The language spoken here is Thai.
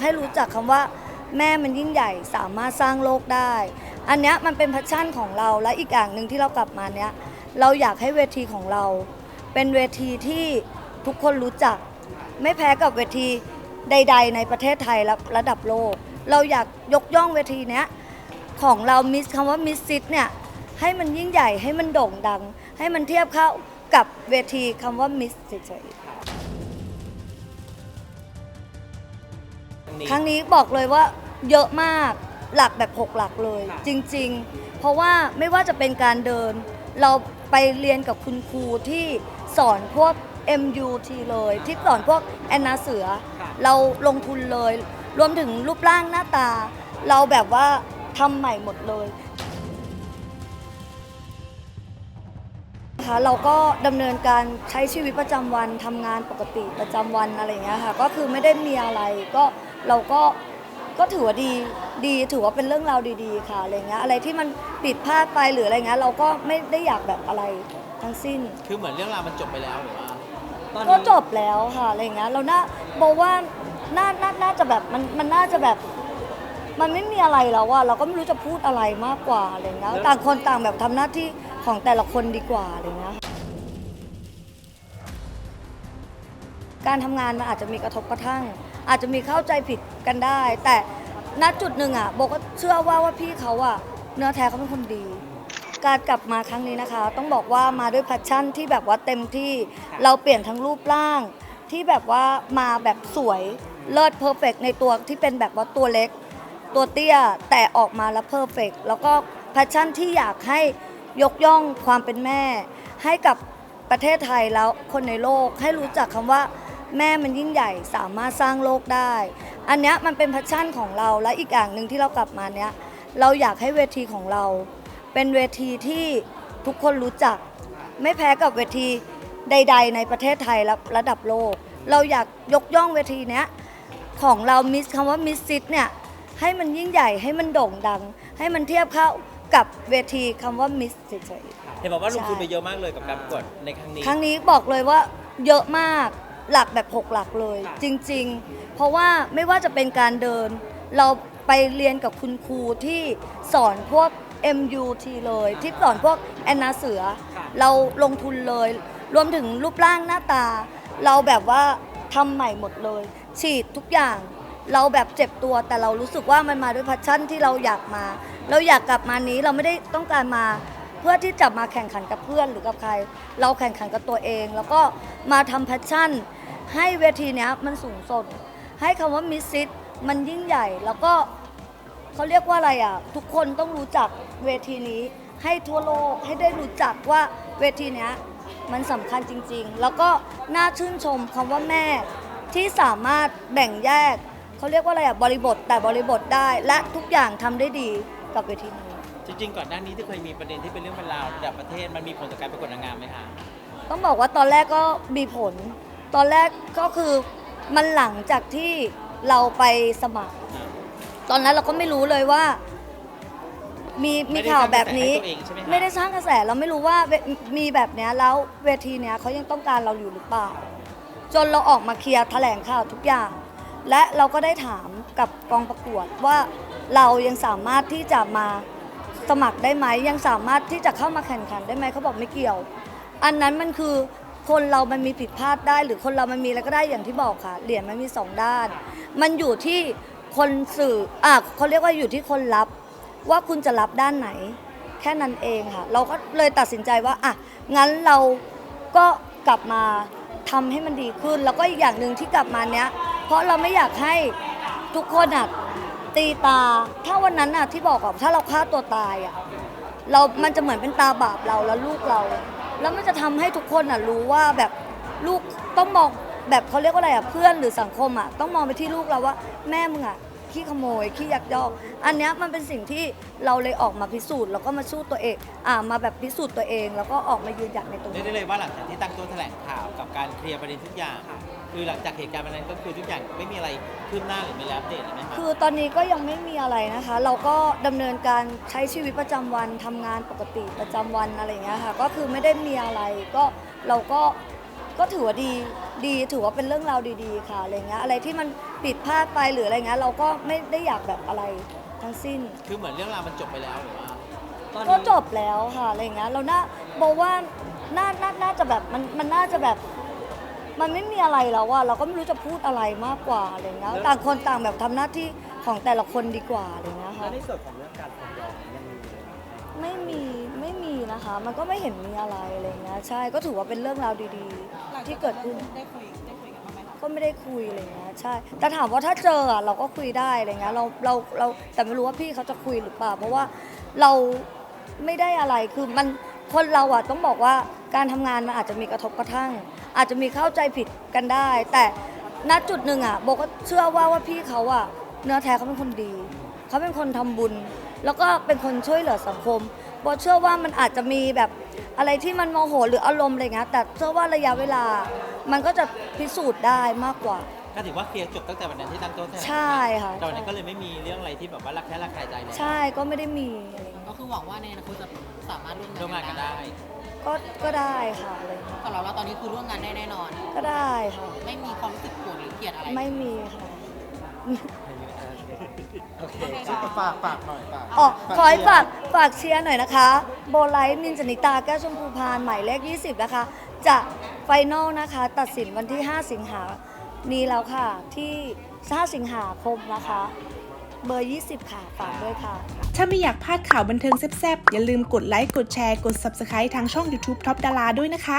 ให้รู้จักคำว่าแม่มันยิ่งใหญ่สามารถสร้างโลกได้ อันนี้มันเป็นแพชชั่นของเราและอีกอย่างหนึ่งที่เรากลับมาเนี้ยเราอยากให้เวทีของเรา เป็นเวทีที่ทุกคนรู้จัก ไม่แพ้กับเวทีใด ๆ ในประเทศไทยและระดับโลก เราอยากยกย่องเวทีเนี้ยของเรามิสคำว่ามิสซิตเนี่ยให้มันยิ่งใหญ่ให้มันโด่งดัง ให้มันเทียบเข้ากับเวทีคำว่ามิสเฉยๆ ครั้งนี้บอกเลยว่าเยอะมากหลักแบบหกหลักเลย ค่ะ จริง ๆ เพราะว่าไม่ว่าจะเป็นการเดิน เราไปเรียนกับคุณครูที่สอนพวก MUT เลย ที่สอนพวกแอนนาเสือ ค่ะ เราลงทุนเลย รวมถึงรูปร่างหน้าตา เราแบบว่าทำใหม่หมดเลยนะคะเราก็ดำเนินการใช้ชีวิตประจำวันทำงานปกติประจำวันอะไรอย่างเงี้ยค่ะ ก็คือไม่ได้มีอะไรก็ เราก็ก็ถือว่าดีดีถือว่าเป็นเรื่องราวดีๆ ค่ะอะไรเงี้ยอะไรที่มันผิดพลาดไปหรืออะไรเงี้ยเราก็ไม่ได้อยากแบบอะไรทั้งสิ้น คือเหมือนเรื่องราวมันจบไปแล้วหรือว่าตอนก็นี้จบแล้วค่ะอะไรอย่างเงี้ยเราน่าบอกว่าน่าน่าน่าจะแบบมันมันน่าจะแบบ มันไม่มีอะไรแล้วอะเราก็ไม่รู้จะพูดอะไรมากกว่าอะไรเงี้ยต่างคนต่างแบบทำหน้าที่ของแต่ละคนดีกว่าอะไรเงี้ยการทำงานมันอาจจะมีกระทบกระทั่ง อาจจะมีเข้าใจผิดกันได้ แต่ณจุดหนึ่งอะโบก็เชื่อว่าว่าพี่เขาอะเนื้อแท้เขาเป็นคนดี การกลับมาครั้งนี้นะคะ ต้องบอกว่ามาด้วยแพชชั่นที่แบบว่าเต็มที่เราเปลี่ยนทั้งรูปร่าง ที่แบบว่ามาแบบสวยเลิศเพอร์เฟกในตัวที่เป็นแบบว่าตัวเล็ก ตัวเตี้ยแต่ออกมาแล้วเพอร์เฟกแล้วก็แพชชั่นที่อยากให้ยกย่องความเป็นแม่ ให้กับประเทศไทยแล้วคนในโลกให้รู้จักคำว่า แม่มันยิ่งใหญ่สามารถสร้างโลกได้ อันเนี้ยมันเป็นแพชชั่นของเราและอีกอย่างหนึ่งที่เรากลับมาเนี้ยเราอยากให้เวทีของเรา เป็นเวทีที่ทุกคนรู้จัก ไม่แพ้กับเวทีใด ๆ ในประเทศไทยและระดับโลก เราอยากยกย่องเวทีเนี้ยของเรามิสคำว่ามิสซิตเนี่ยให้มันยิ่งใหญ่ให้มันโด่งดัง ให้มันเทียบเข้ากับเวทีคำว่ามิสเฉยๆ เห็นบอกว่าลงทุนไปเยอะมากเลยกับการประกวดในครั้งนี้ ครั้งนี้บอกเลยว่าเยอะมาก หลักแบบหกหลักเลยค่ะจริง ๆ เพราะว่าไม่ว่าจะเป็นการเดิน เราไปเรียนกับคุณครูที่สอนพวก MUT เลยที่สอนพวกแอนนาเสือค่ะเราลงทุนเลย รวมถึงรูปร่างหน้าตา เราแบบว่าทำใหม่หมดเลย ฉีดทุกอย่าง เราแบบเจ็บตัวแต่เรารู้สึกว่ามันมาด้วยพัชชั่นที่เราอยากมา เราอยากกลับมานี้เราไม่ได้ต้องการมา เพื่อที่จะมาแข่งขันกับเพื่อนหรือกับใคร เราแข่งขันกับตัวเอง แล้วก็มาทำแพชชั่น ให้เวทีเนี้ยมันสูงส่งให้คำว่ามิสซิตมันยิ่งใหญ่แล้วก็เขาเรียกว่าอะไรอะ ทุกคนต้องรู้จักเวทีนี้ ให้ทั่วโลกให้ได้รู้จักว่าเวทีเนี้ยมันสำคัญจริง ๆ แล้วก็น่าชื่นชมคำว่าแม่ที่สามารถแบ่งแยกเขาเรียกว่าอะไรอะบริบทแต่บริบทได้และทุกอย่างทำได้ดี กับเวทีนี้ จริงๆ ก่อนหน้านี้ที่เคยมีประเด็นที่เป็นเรื่องเป็นราวระดับประเทศมันมีผลต่อการประกวดนางงามไหมคะต้องบอกว่าตอนแรกก็มีผล ตอนแรกก็คือมันหลังจากที่เราไปสมัคร อ่าตอนนั้นเราก็ไม่รู้เลยว่า มีมีข่าวแบบนี้ ไม่ได้สร้างกระแสให้ตัวเองใช่ไหมคะ ไม่ได้สร้างกระแสเราไม่รู้ว่าเวมีแบบเนี้ยแล้วเวทีเนี้ยเขายังต้องการเราอยู่หรือเปล่า จนเราออกมาเคลียร์แถลงข่าวทุกอย่าง และเราก็ได้ถามกับกองประกวดว่า เรายังสามารถที่จะมาสมัครได้ไหมยังสามารถที่จะเข้ามาแข่งขันได้ไหมเขาบอกไม่เกี่ยว อันนั้นมันคือคนเรามันมีผิดพลาดได้ หรือคนเรามันมีอะไรก็ได้อย่างที่บอกค่ะ เหรียญมันมีสองด้าน มันอยู่ที่คนสื่ออะเขาเรียกว่าอยู่ที่คนรับ ว่าคุณจะรับด้านไหน แค่นั้นเองค่ะ เราก็เลยตัดสินใจว่าอะงั้นเราก็กลับมาทำให้มันดีขึ้น แล้วก็อีกอย่างหนึ่งที่กลับมาเนี้ย เพราะเราไม่อยากให้ทุกคนอะ ตีตา ถ้าวันนั้นน่ะที่บอกอะถ้าเราฆ่าตัวตายอะเรา มันจะเหมือนเป็นตาบาปเราแล้วลูกเรา แล้วมันจะทำให้ทุกคนอะรู้ว่าแบบลูกต้องมองแบบเขาเรียกว่าอะไรอะเพื่อนหรือสังคมอะต้องมองไปที่ลูกเราว่าแม่มึงอะ ขี้ขโมยขี้ยักยอกอันเนี้ยมันเป็นสิ่งที่เราเลยออกมาพิสูจน์แล้วก็มาสู้ตัวเองอ่ามาแบบพิสูจน์ตัวเอง แล้วก็ออกมายืนหยัดในตรงเรียกนี้ได้เลยว่าหลังจากที่ตั้งโต๊ะแถลงข่าวกับการเคลียร์ประเด็นทุกอย่าง คือหลังจากเหตุการณ์วันนั้นก็คือทุกอย่างไม่มีอะไรคืบหน้าหรือมีอะไรอัปเดตเลยไหมคะคือตอนนี้ก็ยังไม่มีอะไรนะคะ เราก็ดำเนินการใช้ชีวิตประจำวันทำงานปกติประจำวันอะไรอย่างเงี้ยค่ะก็คือไม่ได้มีอะไรก็เราก็ กก็ถือว่าดีดีถือว่าเป็นเรื่องราวดีๆ ค่ะอะไรเงี้ยอะไรที่มันผิดพลาดไปหรืออะไรเงี้ยเราก็ไม่ได้อยากแบบอะไรทั้งสิ้น คือเหมือนเรื่องราวมันจบไปแล้วหรือว่าก็จบแล้วค่ะอะไรเงี้ยเราน่าบอกว่าน่าน่าน่าจะแบบมันมันน่าจะแบบ มันไม่มีอะไรแล้วอะเราก็ไม่รู้จะพูดอะไรมากกว่าอะไรเงี้ยต่างคนต่างแบบทำหน้าที่ของแต่ละคนดีกว่าอะไรเงี้ยค่ะ แล้วในส่วนของเรื่องการฟ้อ ไม่มีไม่มีนะคะ มันก็ไม่เห็นมีอะไรอะไรเงี้ยใช่ก็ถือว่าเป็นเรื่องราวดีๆ ที่เกิดขึ้นได้คุยได้คุยกันบ้างไหมคะก็ไม่ได้คุยอะไรเงี้ยใช่ แต่ถามว่าถ้าเจออะเราก็คุยได้อะไรเงี้ยเราเราเราแต่ไม่รู้ว่าพี่เขาจะคุยหรือเปล่าเพราะว่าเราไม่ได้อะไรคือมันคนเราอะต้องบอกว่าการทำงานมันอาจจะมีกระทบกระทั่ง อาจจะมีเข้าใจผิดกันได้ แต่ณจุดหนึ่งอะโบก็เชื่อว่าว่าพี่เขาอะเนื้อแท้เขาเป็นคนดี เขาเป็นคนทำบุญ แล้วก็เป็นคนช่วยเหลือสังคมโบเชื่อว่ามันอาจจะมีแบบอะไรที่มันโมโหหรืออารมณ์อะไรเงี้ยแต่เชื่อว่าระยะเวลา มันก็จะพิสูจน์ได้มากกว่า ก็ถือว่าเคลียร์จบตั้งแต่วันนั้นที่ตั้งโต๊ะแถลงใช่ค่ะ แต่วันนั้นก็เลยไม่มีเรื่องอะไรที่แบบว่ารักแค่รักใครใจแล้วใช่ก็ไม่ได้มีอะไรเงี้ยก็คือหวังว่าในอนาคตจะสามารถร่วมร่วมงานกันได้ก็ก็ได้ค่ะอะไรเงี้ยสำหรับเราตอนนี้คือร่วมงานได้แน่นอน ก็ได้ค่ะ ไม่มีความรู้สึกโกรธหรือเกลียดอะไร ไม่มีค่ะ โอเคฝากฝากหน่อยฝากอ๋อขอให้ฝากฝากเชียร์หน่อยนะคะ โบไลท์นินจนิตาแก้วชมพูพานหมายเลข 20 นะคะ จะไฟนอลนะคะ ตัดสินวันที่ 5 สิงหานี้แล้วค่ะ ที่ 5 สิงหาคมนะคะ เบอร์ 20 ค่ะ ฝากด้วยค่ะ ถ้าไม่อยากพลาดข่าวบันเทิงแซ่บๆ อย่าลืมกดไลค์ กดแชร์ กด Subscribe ทางช่อง YouTube Top ดาราด้วยนะคะ